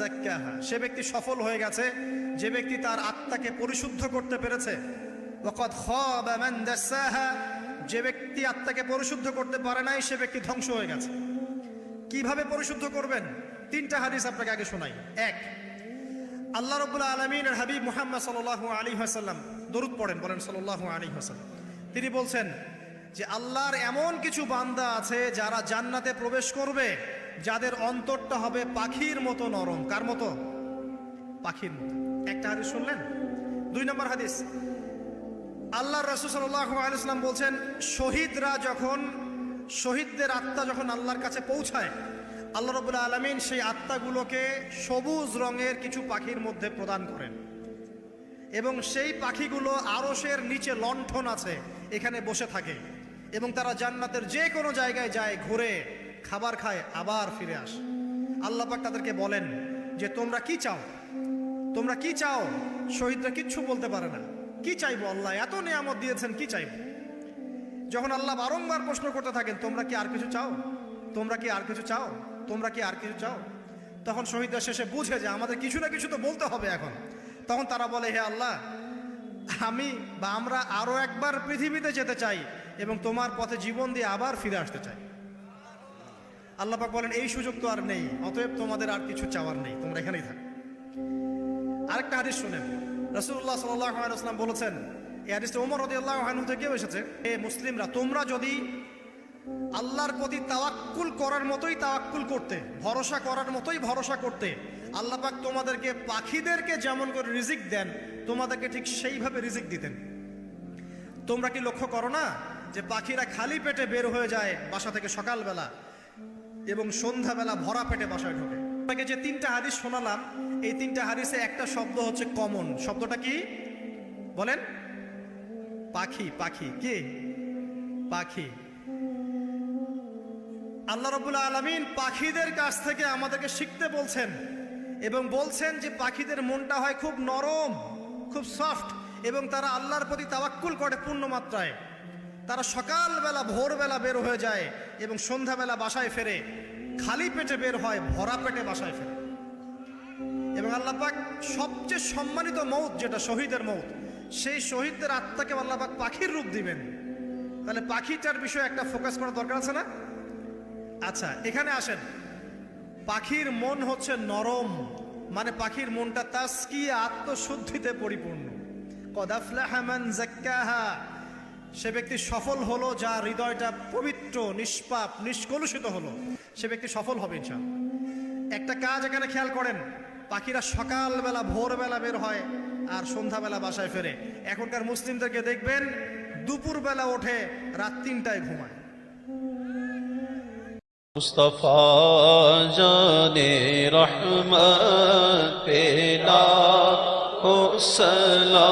যাক্কাহা সে ব্যক্তি সফল হয়ে গেছে, যে ব্যক্তি তার আত্মাকে পরিশুদ্ধ করতে পেরেছে। মান দাসাহা। যে ব্যক্তি আত্মাকে পরিশুদ্ধ করতে পারে নাই, সে ব্যক্তি ধ্বংস হয়ে গেছে। কীভাবে পরিশুদ্ধ করবেন? তিনটা হাদিস আপনাকে আগে শোনাই। এক, আল্লাহ রবুল্লা আলমিনের হাবিব মুহাম্মদ সাল আলী হাসাল্লাম দরুদ পড়েন, বলেন সাল আলী হাসাল্লাম তিনি বলছেন যে আল্লাহর এমন কিছু বান্দা আছে যারা জান্নাতে প্রবেশ করবে, যাদের অন্তরটা হবে পাখির মতো নরম। কার মতো? পাখির মতো। একটা হাদিস শুনলেন? দুই নম্বর হাদিস। আল্লাহ রসুল আলাইসলাম বলছেন, শহীদরা যখন, শহীদদের আত্মা যখন আল্লাহর কাছে পৌঁছায়, আল্লাহ রবুল্লা আলমিন সেই আত্মাগুলোকে সবুজ রঙের কিছু পাখির মধ্যে প্রদান করেন। এবং সেই পাখিগুলো আরসের নিচে লণ্ঠন আছে, এখানে বসে থাকে। এবং তারা জান্নাতের যে কোনো জায়গায় যায়, ঘুরে, খাবার খায়, আবার ফিরে আসে। আল্লাহ পাক তাদেরকে বলেন যে, তোমরা কি চাও? তোমরা কি চাও? শহীদরা কিচ্ছু বলতে পারে না। কি চাইব আল্লাহ? এত নিয়ামত দিয়েছেন, কি চাইব? যখন আল্লাহ বারংবার প্রশ্ন করতে থাকেন, তোমরা কি আর কিছু চাও? তোমরা কি আর কিছু চাও? তোমরা কি আর কিছু চাও? তখন শহীদরা শেষে বুঝে যে, আমাদের কিছু না কিছু তো বলতে হবে এখন। তখন তারা বলে, হে আল্লাহ আমি বা আমরা আরও একবার পৃথিবীতে যেতে চাই এবং তোমার পথে জীবন দিয়ে আবার ফিরে আসতে চাই। আল্লাহ পাক বলেন, এই সুযোগ তো আর নেই, অতএব তোমাদের আর কিছু চাওয়ার নেই, তোমরা এখানেই থাকো। আরেকটা হাদিস শুনেন। রসুল্লাহ সাল্লাম বলেছেন, এই হাদিসটা ওমর রদি আল্লাহ থেকেও এসেছে, এ মুসলিমরা, তোমরা যদি আল্লাহর প্রতি তাওয়াক্কুল করার মতোই তাওয়াক্কুল করতে, ভরসা করার মতোই ভরসা করতে আল্লাহ পাক তোমাদেরকে পাখিদেরকে যেমন করে রিজিক দেন, তোমাদেরকে ঠিক সেইভাবে রিজিক দিতেন। তোমরা কি লক্ষ্য করো না যে পাখিরা খালি পেটে বের হয়ে যায় বাসা থেকে সকালবেলা এবং সন্ধ্যাবেলা ভরা পেটে বাসায় ঢোকে? আপনাকে যে তিনটা হাদিস শোনালাম, এই তিনটা হাদিসে একটা শব্দ হচ্ছে কমন শব্দটা কি? বলেন। পাখি পাখি। কি? পাখি। আল্লাহ রবুল্লা আলমিন পাখিদের কাছ থেকে আমাদেরকে শিখতে বলছেন এবং বলছেন যে পাখিদের মনটা হয় খুব নরম, খুব সফট এবং তারা আল্লাহর প্রতি তাওয়াক্কুল করে পূর্ণ মাত্রায়। তারা সকালবেলা, ভোরবেলা বের হয়ে যায় এবং সন্ধ্যাবেলা বাসায় ফেরে। খালি পেটে বের হয়, ভরা পেটে বাসায় ফেরে। এবং আল্লাহ পাক সবচেয়ে সম্মানিত মৌত, যেটা শহীদের মৌত, সেই শহীদদের আত্মাকে আল্লাহ পাক পাখির রূপ দিবেন। তাহলে পাখিটার বিষয়ে একটা ফোকাস করা দরকার আছে না? আচ্ছা এখানে আসেন। পাখির মন হচ্ছে নরম মানে পাখির মনটা তাস্কি আত্মশুদ্ধিতে পরিপূর্ণ। কদাফলাহামান জাক্কাহা সে ব্যক্তি সফল হলো যার হৃদয়টা পবিত্র, নিষ্পাপ, নিষ্কলুষিত হলো। সে ব্যক্তি সফল হবে ইনশাল একটা কাজ এখানে খেয়াল করেন, পাখিরা সকালবেলা, ভোরবেলা বের হয় আর সন্ধ্যাবেলা বাসায় ফেরে। এখনকার মুসলিমদেরকে দেখবেন, দুপুরবেলা ওঠে, রাত তিনটায় ঘুমায়। مصطفیٰ جانے رحمت پہلا لا